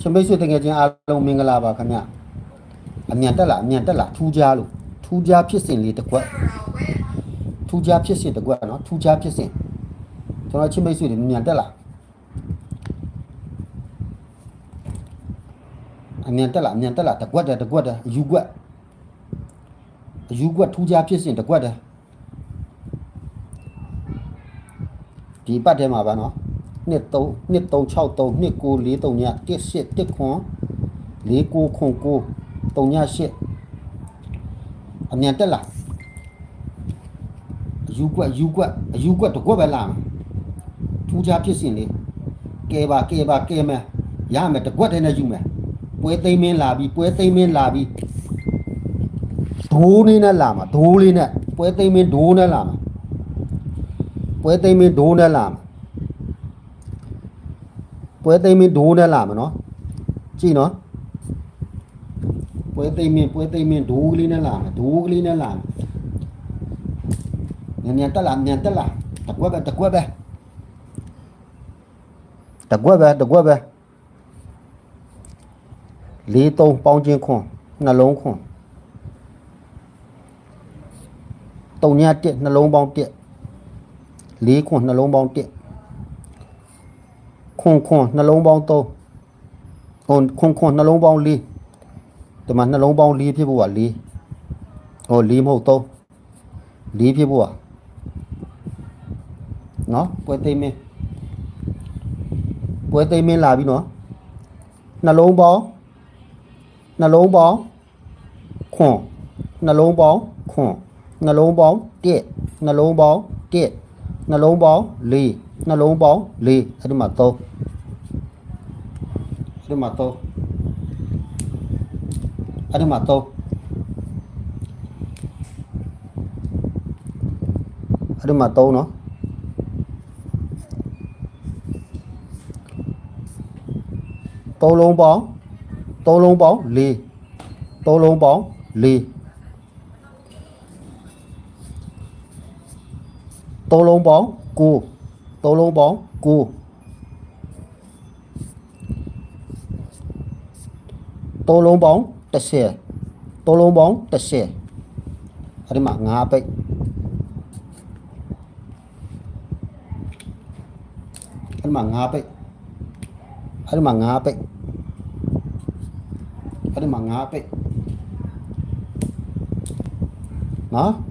ချင်းမိတ်ဆွေတကယ်ချင်းအားလုံးမင်္ဂလာပါခင်ဗျအမြန်တက်လာအမြန်တက်လာထူးခြားလို့ထူးခြားဖြစ်စဉ်လေးတစ်ကွက်ထူးခြားဖြစ်စဉ်တစ်ကွက်နော်ထူးခြားဖြစ်စဉ်ကျွန်တော်ချင်းမိတ်ဆွေတွေမြန်တက်လာအမြန်တက်လာအမြန်တက်လာတစ်ကွက်တည်းတစ်ကွက်တည်းအယူကွက်အယူကွက်ထူးခြားဖြစ်စဉ်တစ်ကွက်တည်းဒီပတ်ထဲမှာပါနော် နှစ်3နှစ်363နှစ်9 43ည18 1ခွန်49ခွန်9 38အမြန်တက်လာအယူကွက်အယူကွက်အယူကွက်တစ်ကွက်ပဲလာမှာထူးခြားဖြစ်စဉ်လေးကဲပါကဲပါကဲမယ်ရမယ်တစ်ကွက်တည်းနဲ့ယူမယ်ပွဲသိမ်းမင်းလာပြီပွဲသိမ်းမင်းလာပြီဒိုးလေးနဲ့လာမှာဒိုးလေးနဲ့ပွဲသိမ်းမင်းဒိုးနဲ့လာမှာပွဲသိမ်းမင်းဒိုးနဲ့လာမှာ ပွဲသိမ်းမင်းဒိုးနဲ့လာမနော်ကြည့်နော်ပွဲသိမ်းမင်းပွဲသိမ်းမင်းဒိုးကလေးနဲ့လာမယ်ဒိုးကလေးနဲ့လာမယ်ညံတက်လာညံတက်လာတကွက်ပဲတကွက်ပဲတကွက်ပဲတကွက်ပဲလေးသုံးပေါင်းချင်းခွန်နှလုံးခွန်တုံညတက်နှလုံးပေါင်းတက်လေးခွန်နှလုံးပေါင်းတက် ခွန်ခွန်နှလုံးပေါင်း3ဟိုခွန်ခွန်နှလုံးပေါင်း4ဒီမှာနှလုံးပေါင်း4ဖြစ်ဖို့က4ဟို4မဟုတ်3 4ဖြစ်ဖို့ကနော်ပွဲသိမ်းမင်းပွဲသိမ်းမင်းလာပြီနော်နှလုံးပေါင်းနှလုံးပေါင်းခွန်နှလုံးပေါင်းခွန်နှလုံးပေါင်း1နှလုံးပေါင်း1 နှလုံးပေါင်း4နှလုံးပေါင်း4အဲ့ဒီမှာ3အဲ့ဒီမှာတော့အဲ့ဒီမှာတော့အဲ့ဒီမှာတော့နော်သုံးလုံးပေါင်းသုံး လုံးပေါင်း၄သုံးလုံးပေါင်း၄သုံးလုံးပေါင်း9သုံးလုံးပေါင်း9သုံးလုံးပေါင်း30သုံးလုံးပေါ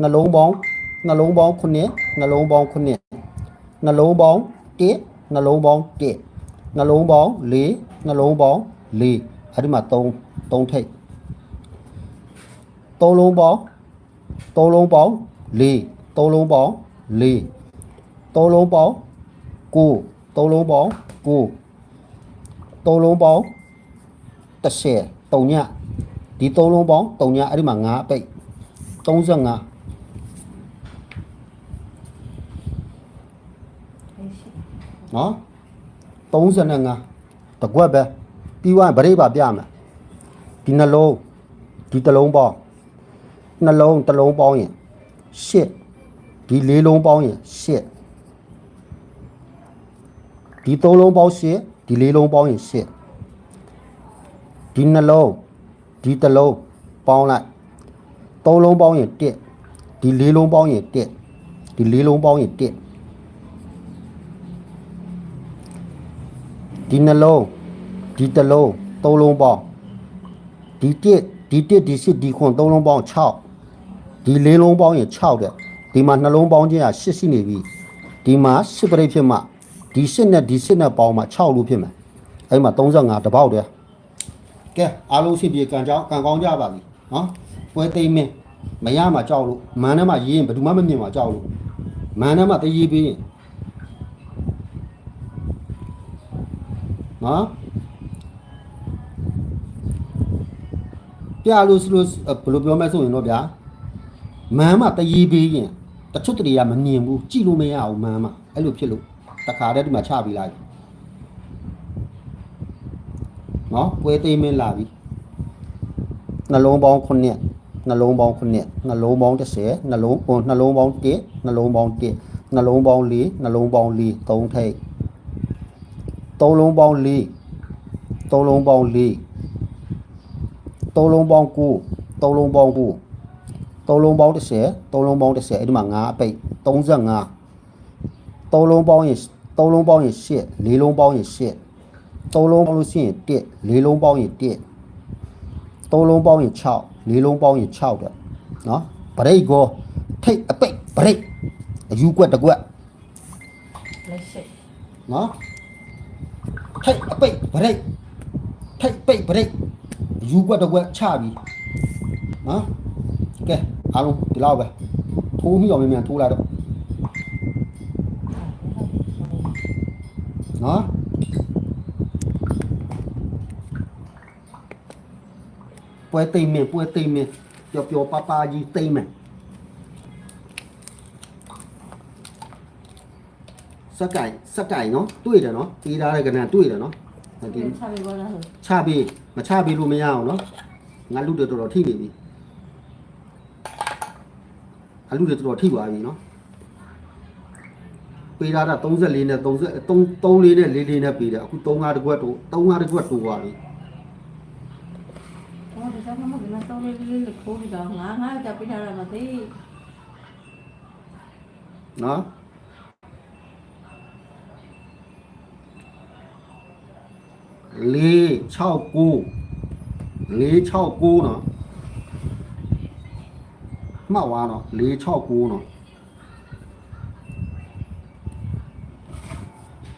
င်း30အဲ့ဒီမှာ9ပိတ်အဲ့ဒီမှာ9ပိတ်အဲ့ဒီမှာ9ပိတ်အဲ့ဒီမှာ9ပိတ်နော်နှလုံးပေါင်းနှလုံးပေါင်း9နှလုံးပေါင်း9နှလုံးပေါင်း1နှလုံးပေါင်း1နှလုံးပေါင်း၄နှလုံးပေါင်း၄အဲ့ဒီမှာ3 3ထိပ်3လုံးပေါင်း3လုံးပေါင်း၄3လုံးပေါင်း၄3လုံးပေါင်း9 3လုံးပေါင်း9 3လုံးပေါင်း30 3ညဒီ3လုံးပေါင်း3ညအဲ့ဒီမှာ9အပိတ်35 နော်35တကွက်ပဲပြီးသွားရင်ဗရိတ်ပါပြမယ်ဒီနှလုံးဒီတစ်လုံးပေါင်းနှလုံးတစ်လုံးပေါင်းရင်8ဒီလေးလုံးပေါင်းရင်8ဒီသုံးလုံးပေါင်း8ဒီလေးလုံးပေါင်းရင်8ဒီနှလုံးဒီတစ်လုံးပေါင်းလိုက်သုံးလုံးပေါင်းရင်1ဒီလေးလုံးပေါင်းရင်1ဒီလေးလုံးပေါင်းရင်1 ဒီနှလုံးဒီတစ်လုံးသုံးလုံးပေါင်းဒီတစ်ဒီတစ်ဒီစစ်ဒီခွန်သုံးလုံးပေါင်း6ဒီလေးလုံးပေါင်းရင်6တဲ့ဒီမှာနှလုံးပေါင်းခြင်းက8ရှိနေပြီဒီမှာ10ပြိဖြစ်မှဒီ10နဲ့ဒီ10နဲ့ပေါင်းမှ6လို့ဖြစ်မယ်အဲ့မှာ35တပေါက်တည်းကဲအားလုံးရှိပြေကံကြောင်းကံကောင်းကြပါပြီနော်ပွဲသိမ်းမင်းမရမှာကြောက်လို့မန်ထဲမှာရေးရင်ဘယ်သူမှမမြင်မှာကြောက်လို့မန်ထဲမှာတရေးပေးရင် နော်ပြလို့ဆိုလို့ဘယ်လိုပြောမလဲဆိုရင်တော့ဗျာမန်းမတရေပေးရင်တချို့တရေကမမြင်ဘူးကြည့်လို့မရအောင်မန်းမအဲ့လိုဖြစ်လို့တခါတည်းဒီမှာချပြီးလိုက်နော်ပွဲသိမ်းမင်းလာပြီနှလုံးပေါင်း9နှလုံးပေါင်း9နှလုံးပေါင်း30နှလုံးဟိုနှလုံးပေါင်း1နှလုံးပေါင်း1နှလုံးပေါင်း4နှလုံးပေါင်း4 3ထိပ် သုံးလုံးပေါင်း၄သုံးလုံးပေါင်း၄သုံးလုံးပေါင်း9သုံးလုံးပေါင်း9သုံးလုံးပေါင်း30သုံးလုံးပေါင်း30အဲ့ဒီမှာ9အပိတ်35သုံးလုံးပေါင်းရင်သုံးလုံးပေါင်းရင်8လေးလုံးပေါင်းရင်8သုံးလုံးပေါင်းလို့ရှိရင်1လေးလုံးပေါင်းရင်1သုံးလုံးပေါင်းရင်6လေးလုံးပေါင်းရင်6တဲ့နော်ဗရိတ်ကိုထိတ်အပိတ်ဗရိတ်အယူကွက်တစ်ကွက်လက်ရှိနော် ထိတ်အပိတ်ဗရိတ်ထိတ်ပိတ်ဗရိတ်ယူကွက်တစ်ကွက်ချပြီနော်ကဲအားလုံးဒီလောက်ပဲထိုးမိအောင်မြန်မြန်ထိုးလိုက်တော့နော်ပွဲသိမ့်မယ်ပွဲသိမ့်မယ်ပျော်ပျော်ပါပါကြီးသိမ့်မယ် စက်ကိုင်စက်ကိုင်နော်တွေ့တယ်နော်တီးထားတဲ့ကဏ္ဍတွေ့တယ်နော်ဒီဒီချပြီးပါလားချပေးမချပေးလို့မရအောင်နော်ငါလူတွေတော်တော်ထိနေပြီအလူတွေတော်တော်ထိသွားပြီနော်ပေးထားတာ34နဲ့30 3 3လေးနဲ့4လေးနဲ့ပေးတယ်အခု3 5တကွက်တို့3 5တကွက်တိုးသွားပြီဟောဒီစားမကလည်းတော့လေးလေးလေးခိုးပြီးတော့ငါငါကြပြထားတာမသိနော် လေး6 9လေး6 9နော်မှတ်သွားနော်လေး6 9နော်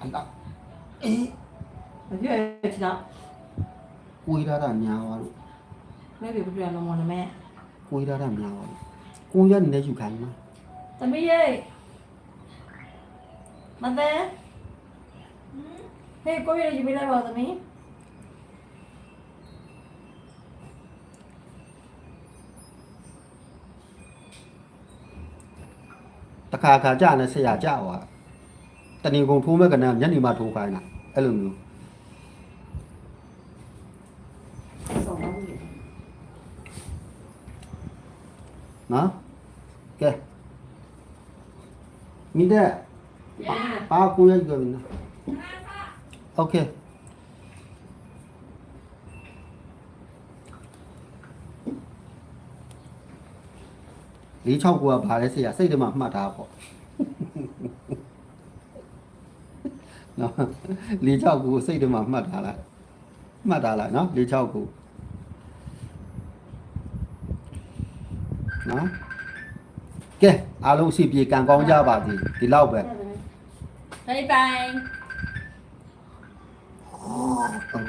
အဲ့ဒါအေးမပြည့်ချတော့ကိုယ်ရတာများသွားလို့ไม่ပြပြလုံးမနမဲကိုယ်ရတာများသွားလို့ကိုယ်ရနေနေယူခိုင်းမှာသမီးရဲ့မတဲ့ဟေးကိုရယူပြလိုက်ပါသမီး တခါခါကြာနေဆက်ရကြာသွားတဏီကုံထိုးမဲ့ကနညနေမှထိုးခိုင်းတာအဲ့လိုမျိုး ส่งมาดิ နော်ကဲမိတဲ့ပါကိုရကြပြီနော်โอเค 469ကဘာလဲဆရာစိတ်ထဲမှာမှတ်ထားပေါ့နော်469စိတ်ထဲမှာမှတ်ထားလားမှတ်ထားလားနော်469နော်ကဲအားလုံးစီပြေကံကောင်းကြပါစေဒီလောက်ပဲဘိုင်ဘိုင်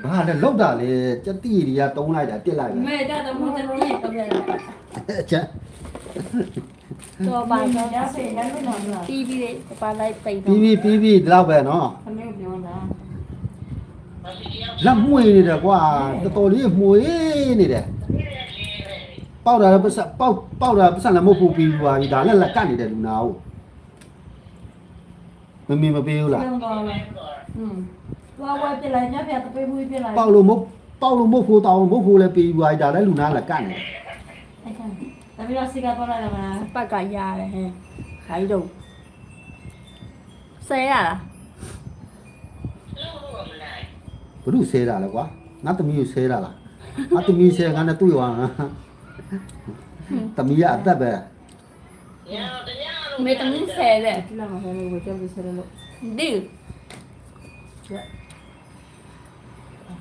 ဘာလဲလောက်တာလေကြက်တီတွေကတုံးလိုက်တာတက်လိုက်တယ်မဲကြတော့မဟုတ်တက်ပြက်တော့ပြန်အချက် တော့ပါတော့ရစေလည်းမနော်လားပြီးပြီးပါလိုက်ပိတ်ပြီးပြီပြီးပြီဒီလောက်ပဲနော်ခမေပြောလားလက်မွေနေတယ်ကွာတော်တော်လေးမွေနေတယ်ပေါက်တာလည်းပစပေါက်ပေါက်တာပစလည်းမဟုတ်ဘူးပြီးပါပြီဒါလည်းလက်ကတ်နေတယ်လူနာကိုမမီမပေးဘူးလားပြောတော့မယ်ဟွန်းသွားဝယ်ပြလိုက်ညပြတပေးမှုပြလိုက်ပေါက်လို့မဟုတ်ပေါက်လို့မဟုတ်ဖို့တောင်းမဟုတ်ဖို့လည်းပြီးပါပြီဒါလည်းလူနာလက်ကတ်နေတယ် ။ဒါပြီးတော့စီကပေါ်လာတယ်မလားပတ်ကရရတယ်ဟဲ့။ခိုင်းတော့ဆဲရလားဘလူဆဲတာလေကွာငါသမီးကိုဆဲတာလားငါသမီးဆဲကနဲ့သူ့ရောငါသမီးရအသက်ပဲ။မေတ္တာဆဲတယ်။ဒီလောက်မှဆဲလို့ကြောက်ပြီးဆဲလို့။ဒီ။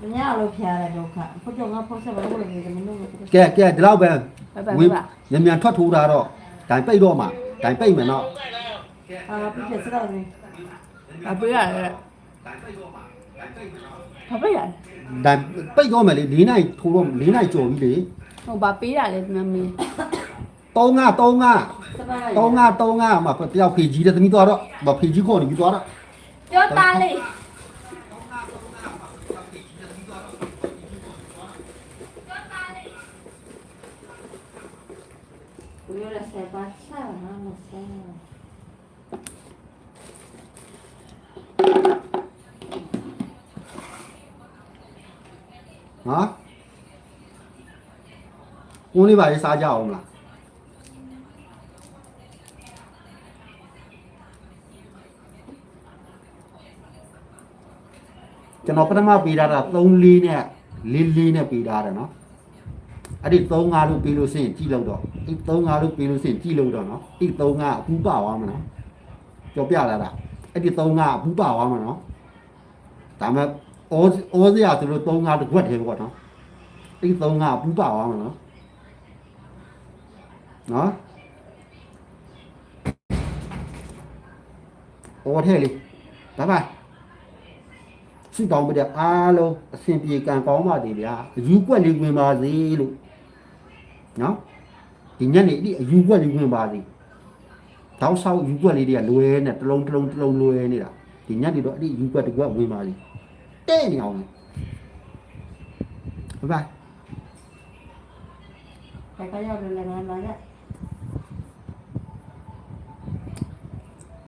မညာလို့ဖျားတယ်ဒုက္ခဘုကြောင့်ငါဖောက်ဆက်ပါလို့လည်းမလုပ်ဘူးကဲကဲဒီလောက်ပဲဝေးမြန်မြန်ထွက်ထိုးတာတော့ဒိုင်ပိတ်တော့မှဒိုင်ပိတ်မယ်နော်အာပြည့်စတော့နေအပြည့်ရတယ်ဘာပဲရဒိုင်ပိတ်တော့မယ်လေ၄နိုင်ထိုးတော့၄နိုင်ကြော်ပြီလေဟိုဘာပေးတာလဲဒီမှာမင်းတုံးကတုံးကတုံးကတုံးကမပြောက်ဖေကြီးတယ်သမီးသွားတော့ဖေကြီးခေါ်နေပြီးသွားတော့ပြောသားလေး Primero se pasa, no sé. ဟာဦးလေးပါရေးစားကြအောင်မလားကျွန်တော်ပထမပေးထားတာ3လေးနဲ့4လေးနဲ့ပေးထားတယ်နော် အဲ့ဒီ3 5လို့ပေးလို့ရှိရင်ကြည့်လို့တော့အဲ့3 5လို့ပေးလို့ရှိရင်ကြည့်လို့တော့နော်အဲ့3 5အပူပါသွားမှာနော်ကြော်ပြလာတာအဲ့ဒီ3 5အပူပါသွားမှာနော်ဒါမဲ့ဩဩစရာဆိုလို့3 5တစ်ခွက်သေးပေါ့နော်အဲ့ဒီ3 5အပူပါသွားမှာနော်နော်ဩထဲလေးဘိုင်ဘိုင်ဆုတောင်းပေးတဲ့အားလုံးအစဉ်ပြေကံကောင်းပါသေးဗျာအယူကွက်လေးဝင်ပါစေလို့ နော်ဒီညနေဒီအယူကွက်လေးဝင်ပါစေတောက်ဆောက်အယူကွက်လေးတွေကလွယ်နေတစ်လုံးတစ်လုံးတစ်လုံးလွယ်နေတာဒီညနေတော့အဲ့ဒီအယူကွက်တစ်ကွက်ဝင်ပါစေတဲ့နေအောင်ဘိုင်ဘိုင်ဘယ်ကရောက်တယ်လဲငါလာရ